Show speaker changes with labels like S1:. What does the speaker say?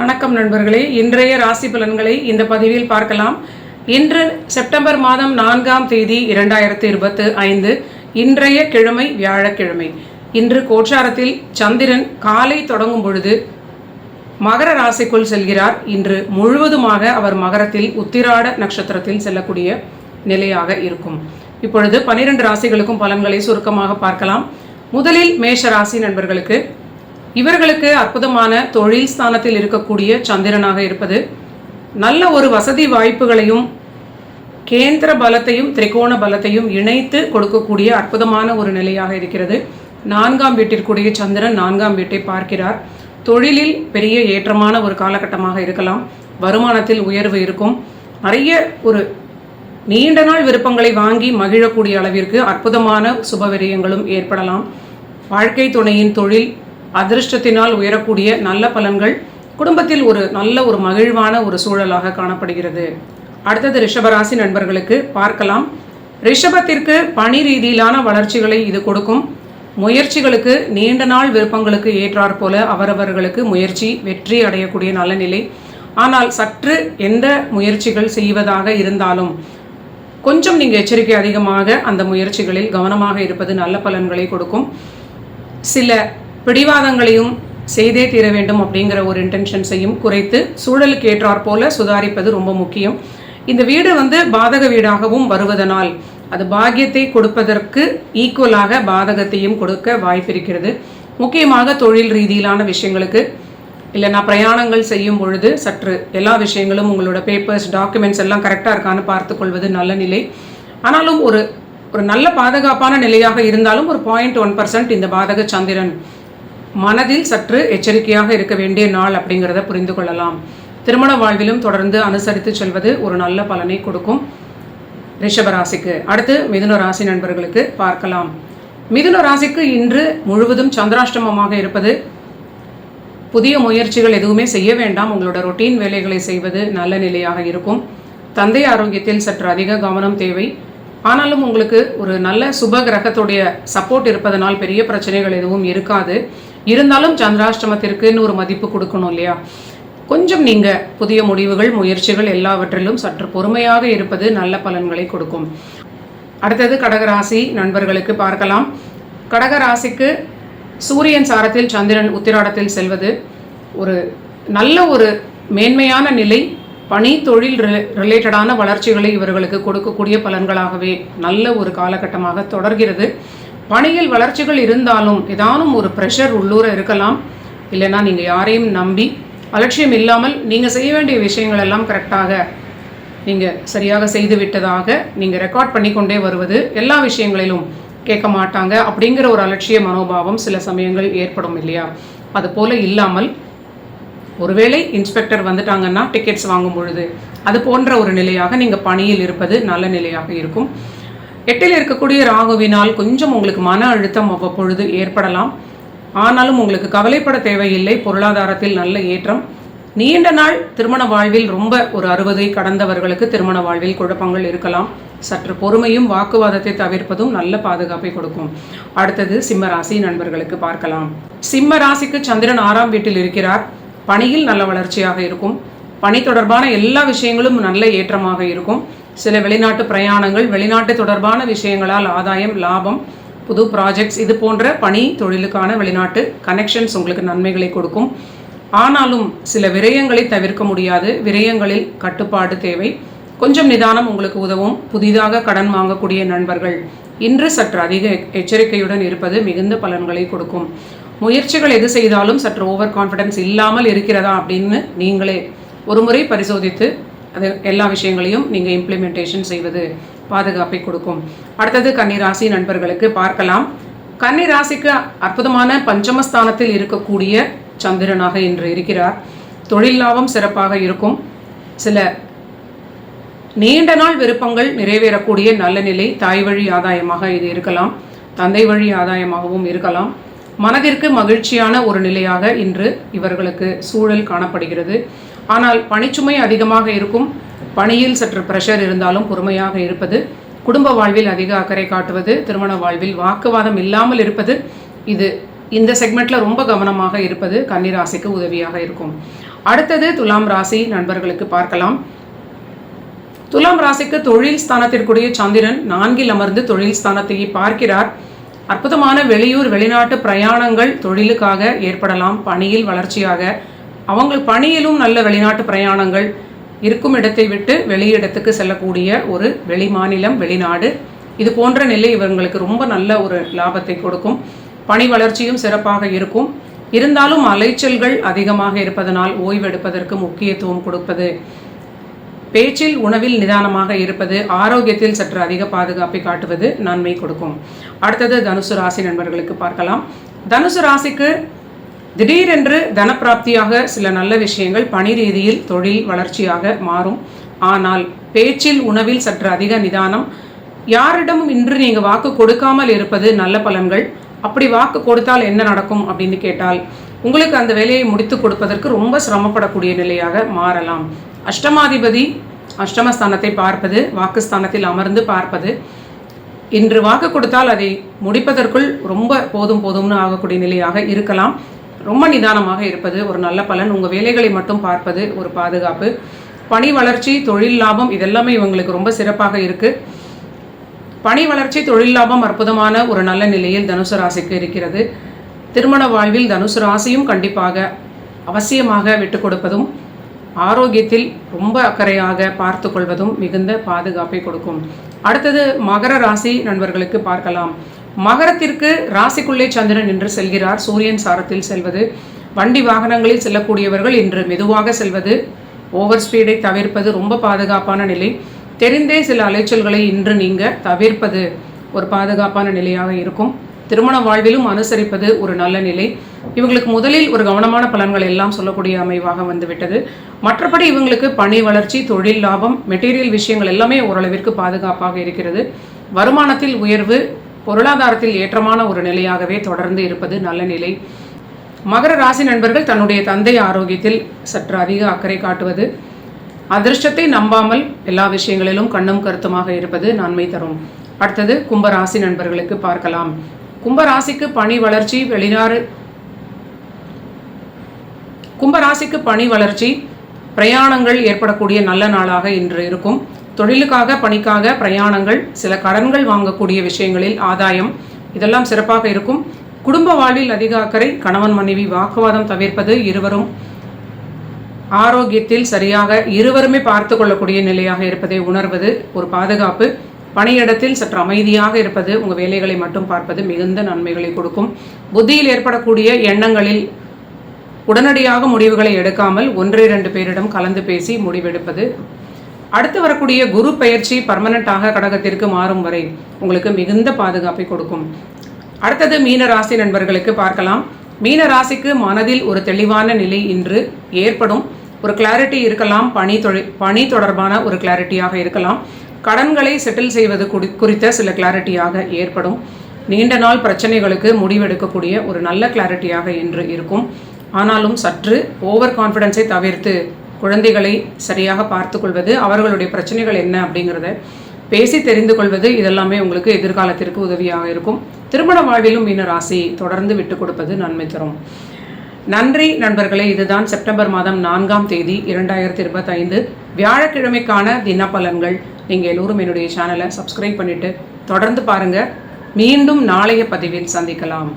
S1: வணக்கம் நண்பர்களே. இன்றைய ராசி பலன்களை இந்த பதிவில் பார்க்கலாம். இன்று செப்டம்பர் மாதம் நான்காம் தேதி இரண்டாயிரத்தி இருபத்து ஐந்து. இன்றைய கிழமை வியாழக்கிழமை. இன்று கோச்சாரத்தில் சந்திரன் காலை தொடங்கும் பொழுது மகர ராசிக்குள் செல்கிறார். இன்று முழுவதுமாக அவர் மகரத்தில் உத்திராட நட்சத்திரத்தில் செல்லக்கூடிய நிலையாக இருக்கும். இப்பொழுது பனிரெண்டு ராசிகளுக்கும் பலன்களை சுருக்கமாக பார்க்கலாம். முதலில் மேஷ ராசி நண்பர்களுக்கு இவர்களுக்கு அற்புதமான தொழில் ஸ்தானத்தில் இருக்கக்கூடிய சந்திரனாக இருப்பது நல்ல ஒரு வசதி வாய்ப்புகளையும் கேந்திர பலத்தையும் திரிகோண பலத்தையும் இணைத்து கொடுக்கக்கூடிய அற்புதமான ஒரு நிலையாக இருக்கிறது. நான்காம் வீட்டிற்குரிய சந்திரன் நான்காம் வீட்டை பார்க்கிறார். தொழிலில் பெரிய ஏற்றமான ஒரு காலகட்டமாக இருக்கலாம். வருமானத்தில் உயர்வு இருக்கும். நிறைய ஒரு நீண்ட நாள் விருப்பங்களை வாங்கி மகிழக்கூடிய அளவிற்கு அற்புதமான சுபவிரயங்களும் ஏற்படலாம். வாழ்க்கை துணையின் தொழில் அதிர்ஷ்டத்தினால் உயரக்கூடிய நல்ல பலன்கள் குடும்பத்தில் ஒரு நல்ல ஒரு மகிழ்வான ஒரு சூழலாக காணப்படுகிறது. அடுத்தது ரிஷபராசி நண்பர்களுக்கு பார்க்கலாம். ரிஷபத்திற்கு பணி ரீதியிலான வளர்ச்சிகளை இது கொடுக்கும். முயற்சிகளுக்கு நீண்ட நாள் விருப்பங்களுக்கு ஏற்றாற் போல அவரவர்களுக்கு முயற்சி வெற்றி அடையக்கூடிய நல்ல நிலை. ஆனால் சற்று எந்த முயற்சிகள் செய்வதாக இருந்தாலும் கொஞ்சம் நீங்கள் எச்சரிக்கை அதிகமாக அந்த முயற்சிகளில் கவனமாக இருப்பது நல்ல பலன்களை கொடுக்கும். சில பிடிவாதங்களையும் செய்தே தீர வேண்டும் அப்படிங்கிற ஒரு இன்டென்ஷன்ஸையும் குறைத்து சூழலுக்கு ஏற்றாற் போல சுதாரிப்பது ரொம்ப முக்கியம். இந்த வீடு வந்து பாதக வீடாகவும் வருவதனால் அது பாக்கியத்தை கொடுப்பதற்கு ஈக்குவலாக பாதகத்தையும் கொடுக்க வாய்ப்பிருக்கிறது முக்கியமாக தொழில் ரீதியிலான விஷயங்களுக்கு இல்லைனா பிரயாணங்கள் செய்யும் பொழுது சற்று எல்லா விஷயங்களும் உங்களோட பேப்பர்ஸ் டாக்குமெண்ட்ஸ் எல்லாம் கரெக்டாக இருக்கான்னு பார்த்துக்கொள்வது நல்ல நிலை. ஆனாலும் ஒரு ஒரு நல்ல பாதுகாப்பான நிலையாக இருந்தாலும் ஒரு பாயிண்ட் ஒன் பர்சன்ட் இந்த பாதக சந்திரன் மனதில் சற்று எச்சரிக்கையாக இருக்க வேண்டிய நாள் அப்படிங்கிறத புரிந்து கொள்ளலாம். திருமண வாழ்விலும் தொடர்ந்து அனுசரித்து செல்வது ஒரு நல்ல பலனை கொடுக்கும் ரிஷபராசிக்கு அடுத்து மிதுன ராசி நண்பர்களுக்கு பார்க்கலாம். மிதுன ராசிக்கு இன்று முழுவதும் சந்திராஷ்டமமாக இருப்பது புதிய முயற்சிகள் எதுவுமே செய்ய வேண்டாம். உங்களோட ரொட்டீன் வேலைகளை செய்வது நல்ல நிலையாக இருக்கும். தந்தை ஆரோக்கியத்தில் சற்று அதிக கவனம் தேவை. ஆனாலும் உங்களுக்கு ஒரு நல்ல சுப கிரகத்துடைய சப்போர்ட் இருப்பதனால் பெரிய பிரச்சனைகள் எதுவும் இருக்காது. இருந்தாலும் சந்திராஷ்டமத்திற்குன்னு ஒரு மதிப்பு கொடுக்கணும் இல்லையா? கொஞ்சம் நீங்கள் புதிய முடிவுகள் முயற்சிகள் எல்லாவற்றிலும் சற்று பொறுமையாக இருப்பது நல்ல பலன்களை கொடுக்கும். அடுத்தது கடகராசி நண்பர்களுக்கு பார்க்கலாம். கடகராசிக்கு சூரியன் சாரத்தில் சந்திரன் உத்திராடத்தில் செல்வது ஒரு நல்ல ஒரு மேன்மையான நிலை. பணி தொழில் ரிலேட்டடான வளர்ச்சிகளை இவர்களுக்கு கொடுக்கக்கூடிய பலன்களாகவே நல்ல ஒரு காலகட்டமாக தொடர்கிறது. பணியில் வளர்ச்சிகள் இருந்தாலும் ஏதானும் ஒரு ப்ரெஷர் உள்ளூர இருக்கலாம். இல்லைன்னா நீங்கள் யாரையும் நம்பி அலட்சியம் இல்லாமல் நீங்கள் செய்ய வேண்டிய விஷயங்கள் எல்லாம் கரெக்டாக நீங்கள் சரியாக செய்து விட்டதாக நீங்கள் ரெக்கார்ட் பண்ணிக்கொண்டே வருவது எல்லா விஷயங்களிலும் கேட்க மாட்டாங்க அப்படிங்கிற ஒரு அலட்சிய மனோபாவம் சில சமயங்கள் ஏற்படும் இல்லையா? அது போல இல்லாமல் ஒருவேளை இன்ஸ்பெக்டர் வந்துட்டாங்கன்னா டிக்கெட்ஸ் வாங்கும் பொழுது அது போன்ற ஒரு நிலையாக நீங்கள் பணியில் இருப்பது நல்ல நிலையாக இருக்கும். எட்டில் இருக்கக்கூடிய ராகுவினால் கொஞ்சம் உங்களுக்கு மன அழுத்தம் அவ்வப்பொழுது ஏற்படலாம். ஆனாலும் உங்களுக்கு கவலைப்பட தேவையில்லை. பொருளாதாரத்தில் நல்ல ஏற்றம். நீண்ட நாள் திருமண வாழ்வில் ரொம்ப ஒரு அறுபதை கடந்தவர்களுக்கு திருமண வாழ்வில் குழப்பங்கள் இருக்கலாம். சற்று பொறுமையும் வாக்குவாதத்தை தவிர்ப்பதும் நல்ல பாதுகாப்பை கொடுக்கும். அடுத்தது சிம்ம ராசி நண்பர்களுக்கு பார்க்கலாம். சிம்ம ராசிக்கு சந்திரன் ஆறாம் வீட்டில் இருக்கிறார். பணியில் நல்ல வளர்ச்சியாக இருக்கும். பணி தொடர்பான எல்லா விஷயங்களும் நல்ல ஏற்றமாக இருக்கும். சில வெளிநாட்டு பிரயாணங்கள் வெளிநாட்டு தொடர்பான விஷயங்களால் ஆதாயம் லாபம் புது ப்ராஜெக்ட்ஸ் இது போன்ற பணி தொழிலுக்கான வெளிநாட்டு கனெக்ஷன்ஸ் உங்களுக்கு நன்மைகளை கொடுக்கும். ஆனாலும் சில விரயங்களை தவிர்க்க முடியாது. விரயங்களில் கட்டுப்பாடு தேவை. கொஞ்சம் நிதானம் உங்களுக்கு உதவும். புதிதாக கடன் வாங்கக்கூடிய நண்பர்கள். இன்று சற்று அதிக எச்சரிக்கையுடன் இருப்பது மிகுந்த பலன்களை கொடுக்கும். முயற்சிகள் எது செய்தாலும் சற்று ஓவர் கான்ஃபிடன்ஸ் இல்லாமல் இருக்கிறதா அப்படின்னு நீங்களே ஒருமுறை பரிசோதித்து அது எல்லா விஷயங்களையும் நீங்கள் இம்ப்ளிமெண்டேஷன் செய்வது பாதுகாப்பை கொடுக்கும். அடுத்தது கன்னிராசி நண்பர்களுக்கு பார்க்கலாம். கன்னிராசிக்கு அற்புதமான பஞ்சமஸ்தானத்தில் இருக்கக்கூடிய சந்திரனாக இன்று இருக்கிறார். தொழில் லாபம் சிறப்பாக இருக்கும். சில நீண்ட நாள் விருப்பங்கள் நிறைவேறக்கூடிய நல்ல நிலை தாய் வழி ஆதாயமாக இது இருக்கலாம். தந்தை வழி ஆதாயமாகவும் இருக்கலாம். மனதிற்கு மகிழ்ச்சியான ஒரு நிலையாக இன்று இவர்களுக்கு சூழல் காணப்படுகிறது. ஆனால் பணிச்சுமை அதிகமாக இருக்கும். பணியில் சற்று ப்ரெஷர் இருந்தாலும் பொறுமையாக இருப்பது குடும்ப வாழ்வில் அதிக அக்கறை காட்டுவது திருமண வாழ்வில் வாக்குவாதம் இல்லாமல் இருப்பது இது இந்த செக்மெண்ட்டில் ரொம்ப கவனமாக இருப்பது கன்னிராசிக்கு உதவியாக இருக்கும். அடுத்தது துலாம் ராசி நண்பர்களுக்கு பார்க்கலாம். துலாம் ராசிக்கு தொழில் ஸ்தானத்திற்குரிய சந்திரன் நான்கில் அமர்ந்து தொழில் ஸ்தானத்தை பார்க்கிறார். அற்புதமான வெளியூர் வெளிநாட்டு பிரயாணங்கள் தொழிலுக்காக ஏற்படலாம். பணியில் வளர்ச்சியாக அவங்கள் பணியிலும் நல்ல வெளிநாட்டு பிரயாணங்கள் இருக்கும் இடத்தை விட்டு வெளியிடத்துக்கு செல்லக்கூடிய ஒரு வெளி மாநிலம் வெளிநாடு. இது போன்ற நிலை இவங்களுக்கு ரொம்ப நல்ல ஒரு லாபத்தை கொடுக்கும். பணி வளர்ச்சியும் சிறப்பாக இருக்கும். இருந்தாலும் அலைச்சல்கள் அதிகமாக இருப்பதனால் ஓய்வெடுப்பதற்கு முக்கியத்துவம் கொடுப்பது பேச்சில் உணவில் நிதானமாக இருப்பது ஆரோக்கியத்தில் சற்று அதிக பாதுகாப்பை காட்டுவது நன்மை கொடுக்கும். அடுத்தது தனுசு ராசி நண்பர்களுக்கு பார்க்கலாம். தனுசு ராசிக்கு திடீரென்று தனப்பிராப்தியாக சில நல்ல விஷயங்கள் பணி ரீதியில் தொழில் வளர்ச்சியாக மாறும். ஆனால் பேச்சில் உணவில் சற்று அதிக நிதானம். யாரிடமும் இன்று நீங்கள் வாக்கு கொடுக்காமல் இருப்பது நல்ல பலன்கள். அப்படி வாக்கு கொடுத்தால் என்ன நடக்கும் அப்படின்னு கேட்டால் உங்களுக்கு அந்த வேலையை முடித்து கொடுப்பதற்கு ரொம்ப சிரமப்படக்கூடிய நிலையாக மாறலாம். அஷ்டமாதிபதி அஷ்டமஸ்தானத்தை பார்ப்பது வாக்குஸ்தானத்தில் அமர்ந்து பார்ப்பது. இன்று வாக்கு கொடுத்தால் அதை முடிப்பதற்குள் ரொம்ப போதும் போதும்னு ஆகக்கூடிய நிலையாக இருக்கலாம். ரொம்ப நிதானமாக இருப்பது ஒரு நல்ல பலன். உங்கள் வேலைகளை மட்டும் பார்ப்பது ஒரு பாதுகாப்பு. பணி வளர்ச்சி தொழில் லாபம் இதெல்லாமே இவங்களுக்கு ரொம்ப சிறப்பாக இருக்குது பணி வளர்ச்சி தொழில் லாபம் அற்புதமான ஒரு நல்ல நிலையில் தனுசு ராசிக்கு இருக்கிறது. திருமண வாழ்வில் தனுசு ராசியும் கண்டிப்பாக அவசியமாக விட்டு கொடுப்பதும் ஆரோக்கியத்தில் ரொம்ப அக்கறையாக பார்த்து கொள்வதும் மிகுந்த பாதுகாப்பை கொடுக்கும். அடுத்தது மகர ராசி நண்பர்களுக்கு பார்க்கலாம். மகரத்திற்கு ராசிக்குள்ளே சந்திரன் என்று செல்கிறார். சூரியன் சாரத்தில் செல்வது. வண்டி வாகனங்களில் செல்லக்கூடியவர்கள் இன்று மெதுவாக செல்வது. ஓவர் ஸ்பீடை தவிர்ப்பது ரொம்ப பாதுகாப்பான நிலை. தெரிந்தே சில அலைச்சல்களை இன்று நீங்கள் தவிர்ப்பது ஒரு பாதுகாப்பான நிலையாக இருக்கும். திருமண வாழ்விலும் அனுசரிப்பது ஒரு நல்ல நிலை. இவங்களுக்கு முதலில் ஒரு கவனமான பலன்கள் எல்லாம் சொல்லக்கூடிய அமைவாக வந்துவிட்டது. மற்றபடி இவங்களுக்கு பணி வளர்ச்சி தொழில் லாபம் மெட்டீரியல் விஷயங்கள் எல்லாமே ஓரளவிற்கு பாதுகாப்பாக இருக்கிறது. வருமானத்தில் உயர்வு பொருளாதாரத்தில் ஏற்றமான ஒரு நிலையாகவே தொடர்ந்து இருப்பது நல்ல நிலை. மகர ராசி நண்பர்கள் தன்னுடைய தந்தை ஆரோக்கியத்தில் சற்று அதிக அக்கறை காட்டுவது. அதிர்ஷ்டத்தை நம்பாமல் எல்லா விஷயங்களிலும் கண்ணும் கருத்துமாக இருப்பது நன்மை தரும். அடுத்தது கும்பராசி நண்பர்களுக்கு பார்க்கலாம். கும்பராசிக்கு பணி வளர்ச்சி வெளிநாடு கும்பராசிக்கு பணி வளர்ச்சி பிரயாணங்கள் ஏற்படக்கூடிய நல்ல நாளாக இன்று இருக்கும். தொழிலுக்காக பணிக்காக பிரயாணங்கள் சில கடன்கள் வாங்கக்கூடிய விஷயங்களில் ஆதாயம் இதெல்லாம் சிறப்பாக இருக்கும். குடும்ப வாழ்வில் அதிக அக்கறை கணவன் மனைவி வாக்குவாதம் தவிர்ப்பது இருவரும் ஆரோக்கியத்தில் சரியாக இருவருமே பார்த்து கொள்ளக்கூடிய நிலையாக இருப்பதை உணர்வது ஒரு பாதுகாப்பு. பணியிடத்தில் சற்று அமைதியாக இருப்பது உங்கள் வேலைகளை மட்டும் பார்ப்பது மிகுந்த நன்மைகளை கொடுக்கும். புத்தியில் ஏற்படக்கூடிய எண்ணங்களில் உடனடியாக முடிவுகளை எடுக்காமல் ஒன்று இரண்டு பேரிடம் கலந்து பேசி முடிவெடுப்பது அடுத்து வரக்கூடிய குரு பயிற்சி பர்மனண்ட்டாக கடகத்திற்கு மாறும் வரை உங்களுக்கு மிகுந்த பாதுகாப்பை கொடுக்கும். அடுத்தது மீன ராசி நண்பர்களுக்கு பார்க்கலாம். மீன ராசிக்கு மனதில் ஒரு தெளிவான நிலை இன்று ஏற்படும். ஒரு கிளாரிட்டி இருக்கலாம். பணி தொழில் பணி தொடர்பான ஒரு கிளாரிட்டியாக இருக்கலாம். கடன்களை செட்டில் செய்வது குறித்த சில கிளாரிட்டியாக ஏற்படும். நீண்ட நாள் பிரச்சனைகளுக்கு முடிவெடுக்கக்கூடிய ஒரு நல்ல கிளாரிட்டியாக இன்று இருக்கும். ஆனாலும் சற்று ஓவர் கான்ஃபிடென்ஸை தவிர்த்து குழந்தைகளை சரியாக பார்த்து கொள்வது அவர்களுடைய பிரச்சனைகள் என்ன அப்படிங்கிறத பேசி தெரிந்து கொள்வது இதெல்லாமே உங்களுக்கு எதிர்காலத்திற்கு உதவியாக இருக்கும். திருமண வாழ்விலும் மீன ராசி தொடர்ந்து விட்டு கொடுப்பது நன்மை தரும். நன்றி நண்பர்களே இதுதான் செப்டம்பர் மாதம் நான்காம் தேதி இரண்டாயிரத்தி இருபத்தைந்து. வியாழக்கிழமைக்கான தினப்பலன்கள் நீங்கள் எல்லோரும் என்னுடைய சேனலை சப்ஸ்கிரைப் பண்ணிவிட்டு தொடர்ந்து பாருங்கள் மீண்டும் நாளைய பதிவில் சந்திக்கலாம்.